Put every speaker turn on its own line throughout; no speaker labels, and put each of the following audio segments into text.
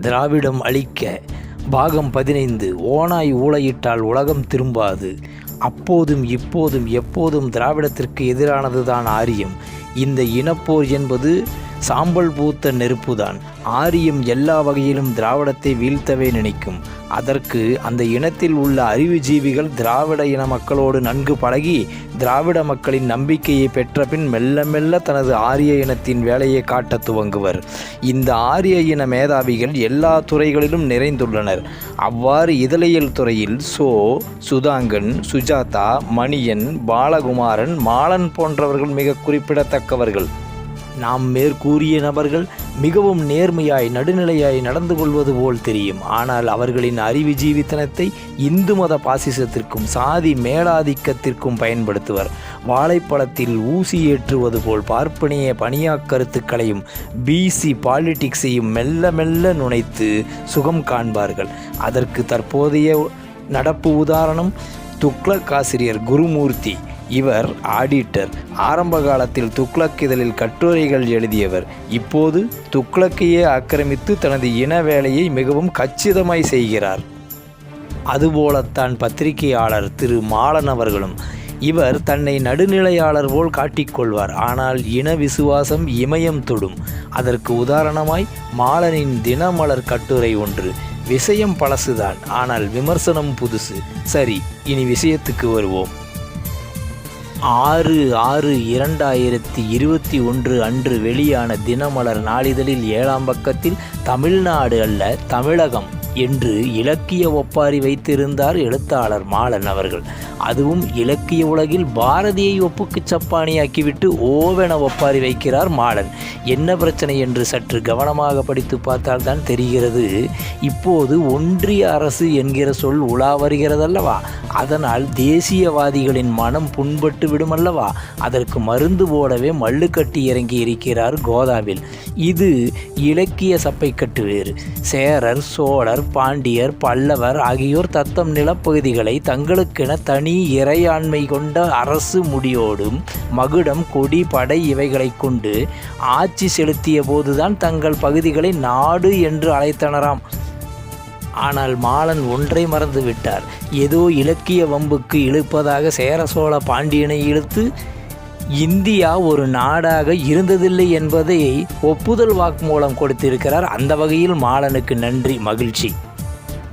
திராவிடம் அழிக்க பாகம் பதினைந்து ஓனாய் ஊளையிட்டால் உலகம் திரும்பாது. அப்போதும் இப்போதும் எப்போதும் திராவிடத்திற்கு எதிரானதுதான் ஆரியம். இந்த இனப்போர் என்பது சாம்பல் பூத்த நெருப்புதான். ஆரியம் எல்லா வகையிலும் திராவிடத்தை வீழ்த்தவே நினைக்கும். அதற்கு அந்த இனத்தில் உள்ள அறிவுஜீவிகள் திராவிட இன மக்களோடு நன்கு பழகி திராவிட மக்களின் நம்பிக்கையை பெற்ற பின் மெல்ல மெல்ல தனது ஆரிய இனத்தின் வேலையை காட்டத் துவங்குவர். இந்த ஆரிய இன மேதாவிகள் எல்லா துறைகளிலும் நிறைந்துள்ளனர். அவ்வாறு இதழியல் துறையில் சோ சுதாங்கன் சுஜாதா மணியன் பாலகுமாரன் மாலன் போன்றவர்கள் மிக குறிப்பிடத்தக்கவர்கள். நாம் மேற்கூறிய நபர்கள் மிகவும் நேர்மையாய் நடுநிலையாய் நடந்து கொள்வது போல் தெரியும். ஆனால் அவர்களின் அறிவு ஜீவித்தனத்தை இந்து மத பாசிசத்திற்கும் சாதி மேலாதிக்கத்திற்கும் பயன்படுத்துவர். வாழைப்பழத்தில் ஊசி ஏற்றுவது போல் பார்ப்பனிய பணியா கருத்துக்களையும் பிசி பாலிடிக்ஸையும் மெல்ல மெல்ல நுழைத்து சுகம் காண்பார்கள். அதற்கு தற்போதைய நடப்பு உதாரணம் துக்ளக் ஆசிரியர் குருமூர்த்தி. இவர் ஆடிட்டர். ஆரம்ப காலத்தில் துக்ளக் இதழில் கட்டுரைகள் எழுதியவர். இப்போது துக்ளக்கையே ஆக்கிரமித்து தனது இன வேலையை மிகவும் கச்சிதமாய் செய்கிறார். அதுபோலத்தான் பத்திரிகையாளர் திரு. மாலன் அவர்களும் இவர் தன்னை நடுநிலையாளர் போல் காட்டிக்கொள்வார். ஆனால் இன விசுவாசம் இமயம் தொடும். அதற்கு உதாரணமாய் மாலனின் தினமலர் கட்டுரை ஒன்று விஷயம் பழசுதான் ஆனால் விமர்சனம் புதுசு. சரி இனி விஷயத்துக்கு வருவோம். ஆறு ஆறு இரண்டாயிரத்தி இருபத்தி ஒன்று அன்று வெளியான தினமலர் நாளிதழில் ஏழாம் பக்கத்தில் தமிழ்நாடு அல்ல தமிழகம். என்று இலக்கிய ஒப்பாரி வைத்திருந்தார் எழுத்தாளர் மாலன் அவர்கள். அதுவும் இலக்கிய உலகில் பாரதியை ஒப்புக்கு சப்பானியாக்கிவிட்டு ஓவென ஒப்பாரி வைக்கிறார் மாலன். என்ன பிரச்சனை என்று சற்று கவனமாக படித்து பார்த்தால்தான் தெரிகிறது. இப்போது ஒன்றிய அரசு என்கிற சொல் உலா வருகிறதல்லவா? அதனால் தேசியவாதிகளின் மனம் புண்பட்டு விடுமல்லவா? அதற்கு மருந்து போடவே மல்லுக்கட்டி இறங்கி இருக்கிறார் கோதாவில். இது இலக்கிய சப்பைக்கட்டு வேறு. சேரர் சோழர் பாண்டியர் பல்லவர் ஆகியோர் தத்தம் நிலப்பகுதிகளை தங்களுக்கென தனி இறையாண்மை கொண்ட அரசு முடியோடும் மகுடம் கொடி படை இவைகளை கொண்டு ஆட்சி செலுத்திய போதுதான் தங்கள் பகுதிகளை நாடு என்று அழைத்தனராம். ஆனால் மாலன் ஒன்றை மறந்து விட்டார் ஏதோ இலக்கிய வம்புக்கு இழுப்பதாக சேர சோழ பாண்டியனை இழுத்து இந்தியா ஒரு நாடாக இருந்ததில்லை என்பதை ஒப்புதல் வாக்குமூலம் கொடுத்திருக்கிறார். அந்த வகையில் மாலனுக்கு நன்றி மகிழ்ச்சி.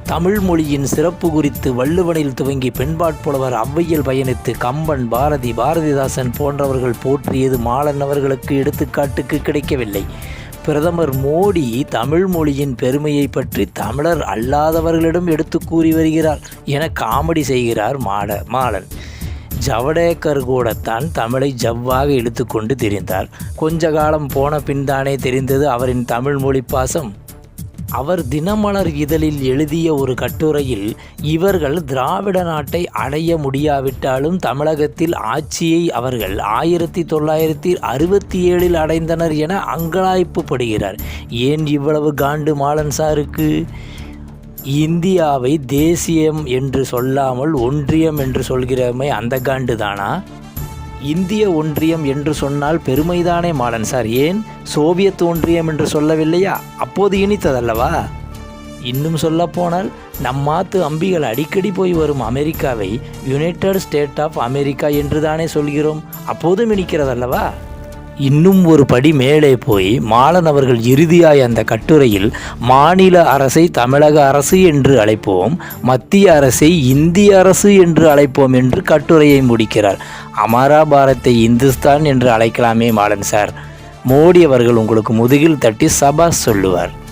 தமிழ் மொழியின் சிறப்பு குறித்து வள்ளுவனில் துவங்கி பெண்பாட்புலவர் ஔவையில் பயணித்து கம்பன் பாரதி பாரதிதாசன் போன்றவர்கள் போற்றியது மாலன் அவர்களுக்கு எடுத்துக்காட்டுக்கு கிடைக்கவில்லை. பிரதமர் மோடி தமிழ் மொழியின் பெருமையை பற்றி தமிழர் அல்லாதவர்களிடம் எடுத்து கூறி வருகிறார் என காமெடி செய்கிறார் மாட மாலன். ஜவடேக்கர் கூடத்தான் தமிழை ஜவ்வாக இழுத்துக்கொண்டு தெரிந்தார். கொஞ்ச காலம் போன பின்தானே தெரிந்தது அவரின் தமிழ் மொழி பாசம். அவர் தினமலர் இதழில் எழுதிய ஒரு கட்டுரையில் இவர்கள் திராவிட நாட்டை அடைய முடியாவிட்டாலும் தமிழகத்தில் ஆட்சியை அவர்கள் ஆயிரத்தி தொள்ளாயிரத்தி அறுபத்தி ஏழில் அடைந்தனர் என அங்கலாய்ப்புப்படுகிறார். ஏன் இவ்வளவு காண்டு மாலன் சாருக்கு? இந்தியாவை தேசியம் என்று சொல்லாமல் ஒன்றியம் என்று சொல்கிறோமே அந்த காண்டு தானா இந்திய ஒன்றியம் என்று சொன்னால் பெருமைதானே மாலன் சார். ஏன்? சோவியத் ஒன்றியம் என்று சொல்லவில்லையா? அப்போது இனித்ததல்லவா? இன்னும் சொல்லப்போனால் நம்மாத்து அம்பிகள் அடிக்கடி போய் வரும் அமெரிக்காவை யுனைடெட் ஸ்டேட் ஆஃப் அமெரிக்கா என்று தானே சொல்கிறோம். அப்போதும் இனிக்கிறதல்லவா? இன்னும் ஒரு படி மேலே போய் மாலன் அவர்கள் இறுதியாய் அந்த கட்டுரையில் மாநில அரசை தமிழக அரசு என்று அழைப்போம் மத்திய அரசை இந்திய அரசு என்று அழைப்போம் என்று கட்டுரையை முடிக்கிறார். அமரா பாரத்தை இந்துஸ்தான் என்று அழைக்கலாமே மாலன் சார். மோடி அவர்கள் உங்களுக்கு முதுகில் தட்டி சபாஸ் சொல்லுவார்.